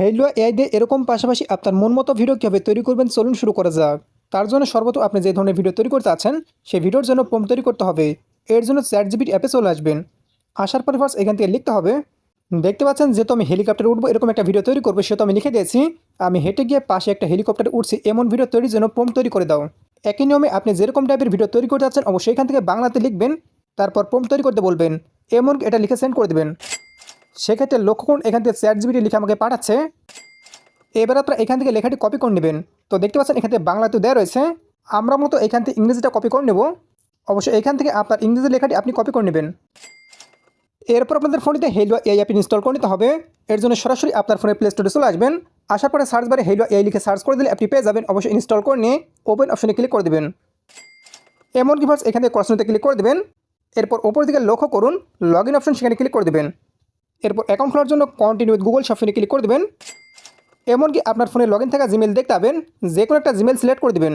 Halo AI দিয়ে এরকম পাশাপাশি আপনার মন মতো ভিডিও কীভাবে তৈরি করবেন চলুন শুরু করা যাক। তার জন্য সর্বপ্রথম আপনি যে ধরনের ভিডিও তৈরি করতে আছেন, সেই ভিডিওর জন্য প্রম তৈরি করতে হবে। এর জন্য চ্যাট জিবির অ্যাপে চলে আসবেন। আসার পরে ফার্স্ট এখান থেকে লিখতে হবে, দেখতে পাচ্ছেন যেহেতু আমি হেলিকপ্টারে উঠবো, এরকম একটা ভিডিও তৈরি করব সেহেতু আমি লিখে দিয়েছি। আমি হেঁটে গিয়ে পাশে একটা হেলিকপ্টারে উঠছি, এমন ভিডিও তৈরির জন্য প্রম তৈরি করে দাও। একই নিয়মে আপনি যেরকম টাইপের ভিডিও তৈরি করতে যাচ্ছেন অবশ্যই এখান থেকে বাংলাতে লিখবেন, তারপর প্রম তৈরি করতে বলবেন। এমন এটা লিখে সেন্ড করে দেবেন। সেক্ষেত্রে লক্ষ্য করুন, এখান থেকে চ্যাট জিবিটি লিখে আমাকে পাঠাচ্ছে। এবার আপনারা এখান থেকে লেখাটি কপি করে নেবেন। তো দেখতে পাচ্ছেন, এখান থেকে বাংলাতে দেওয়া রয়েছে। আমরা মতো এখান থেকে ইংরেজিটা কপি করে নেব। অবশ্যই এখান থেকে আপনার ইংরেজি লেখাটি আপনি কপি করে নেবেন। এরপর আপনাদের ফোনটিতে হেলুয়া এআই অ্যাপ ইনস্টল করে নিতে হবে। এর জন্য সরাসরি আপনার ফোনের প্লে স্টোরে চলে আসবেন। আসার পরে সার্চ বারে হেলো এআই লিখে সার্চ করে দিলে অ্যাপটি পেয়ে যাবেন। অবশ্যই ইনস্টল করে নিয়ে ওপেন অপশনে ক্লিক করে দেবেন। এমন কি ভার্স এখান থেকে ক্রসনিতে ক্লিক করে দেবেন। এরপর ওপর দিকে লক্ষ্য করুন লগ ইন অপশন সেখানে ক্লিক করে দেবেন। এরপর অ্যাকাউন্ট খোলার জন্য কন্টিনিউ উইথ গুগল সবসময় ক্লিক করে দেবেন। এমনকি আপনার ফোনে লগ থাকা জিমেল দেখতে পাবেন যে কোনো একটা জিমেল সিলেক্ট করে দেবেন।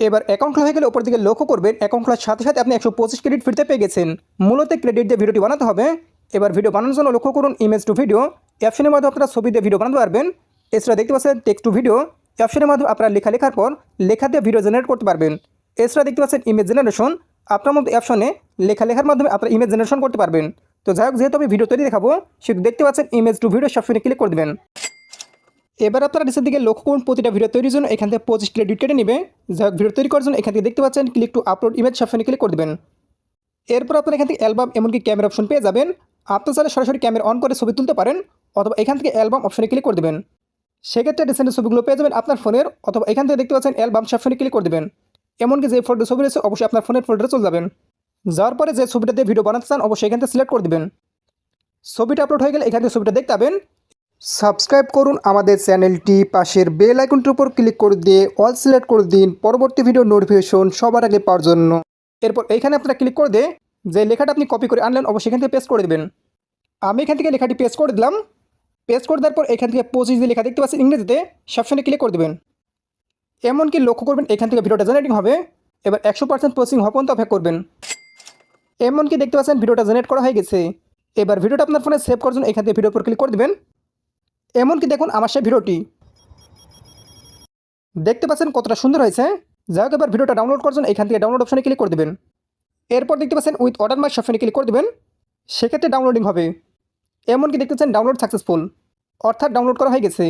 এবার অ্যাকাউন্ট খোলা হয়ে গেলে ওপর দিকে লক্ষ্য করবেন অ্যাকাউন্ট খোলার সাথে সাথে আপনি একশো পঁচিশ ক্রেডিট ফিরতে পেয়ে গেছেন। মূলত ক্রেডিট দিয়ে ভিডিওটি বানাতে হবে। এবার ভিডিও বানানোর জন্য লক্ষ্য করুন ইমেজ টু ভিডিও অপশনের মাধ্যমে আপনারা ছবি দিয়ে ভিডিও বানাতে পারবেন। এছাড়া দেখতে পাচ্ছেন টেক্সট টু ভিডিও অপশনের মাধ্যমে আপনারা লেখা লেখার পর লেখা দিয়ে ভিডিও জেনারেট করতে পারবেন। এছাড়া দেখতে পাচ্ছেন ইমেজ জেনারেশন আপনার মধ্যে অপশনে লেখা লেখার মাধ্যমে আপনারা ইমেজ জেনারেশন করতে পারবেন। তো যাই হোক, যেহেতু আমি ভিডিও তৈরি দেখাবো, সেহেতু দেখতে পাচ্ছেন ইমেজ টু ভিডিও সবসময় ক্লিক করে দেবেন। এবার আপনারা নিচের দিকে লক্ষ্য করুন, প্রতিটা ভিডিও তৈরির জন্য এখান থেকে পঁচিশ ক্রেডিট কেটে নেবে। যাই হোক ভিডিও তৈরি করার জন্য এখান থেকে দেখতে পাচ্ছেন ক্লিক টু আপলোড ইমেজ সবসময় ক্লিক করে দেবেন। এরপর আপনারা এখান থেকে অ্যালবাম এমনকি ক্যামেরা অপশন পেয়ে যাবেন। আপনি চাইলে সরাসরি ক্যামেরা অন করে ছবি তুলতে পারেন, অথবা এখান থেকে অ্যালবাম অপশনে ক্লিক করে দেবেন। সেক্ষেত্রে রিসেন্টের ছবিগুলো পেয়ে যাবেন আপনার ফোনের অথবা এখান থেকে দেখতে পাচ্ছেন অ্যালবাম সবসময় ক্লিক করে দেবেন। এমনকি যে ফোল্ডার ছবি রয়েছে, অবশ্যই আপনার ফোনের ফোল্ডারে চলে যাবেন। যাওয়ার পরে যে ছবিটা ভিডিও বানাতে চান, অবশ্যই এখান থেকে সিলেক্ট করে দেবেন। ছবিটা আপলোড হয়ে গেলে এখান থেকে ছবিটা দেখতে পাবেন। সাবস্ক্রাইব করুন আমাদের চ্যানেলটি পাশের বেল আইকনটির উপর ক্লিক করে দিয়ে অল সিলেক্ট করে দিন, পরবর্তী ভিডিও নোটিফিকেশন সবার আগে পাওয়ার জন্য। এরপর এইখানে আপনারা ক্লিক করে দিয়ে যে লেখাটা আপনি কপি করে আনলেন, অবশ্যই এখান থেকে পেস্ট করে দেবেন। আমি এখান থেকে লেখাটি পেস্ট করে দিলাম। পেস্ট করে দেওয়ার পর এখান থেকে পঁচিশ যে লেখা দেখতে পাচ্ছেন ইংরেজিতে সবসময় ক্লিক করে দেবেন। এমনকি লক্ষ্য করবেন এখান থেকে ভিডিওটা জেনারেটিং হবে। এবার একশো পার্সেন্ট প্রসেসিং হওয়া পর্যন্ত অপেক্ষা করবেন। এমনকি দেখতে পাচ্ছেন ভিডিওটা জেনারেট করা হয়ে গেছে। এবার ভিডিওটা আপনার ফোনে সেভ করার জন্য এখান থেকে ভিডিওর উপর ক্লিক করে দেবেন। এমনকি দেখুন আমার সেই ভিডিওটি। দেখতে পাচ্ছেন কতটা সুন্দর হয়েছে। যাই হোক, এবার ভিডিওটা ডাউনলোড করার জন্য এখান থেকে ডাউনলোড অপশনে ক্লিক করে দেবেন। এরপর দেখতে পাচ্ছেন উইথ অর্ডার মাই অপশনে ক্লিক করে দেবেন। সেক্ষেত্রে ডাউনলোডিং হবে। এমনকি দেখতে পাচ্ছেন ডাউনলোড সাকসেসফুল অর্থাৎ ডাউনলোড করা হয়ে গেছে।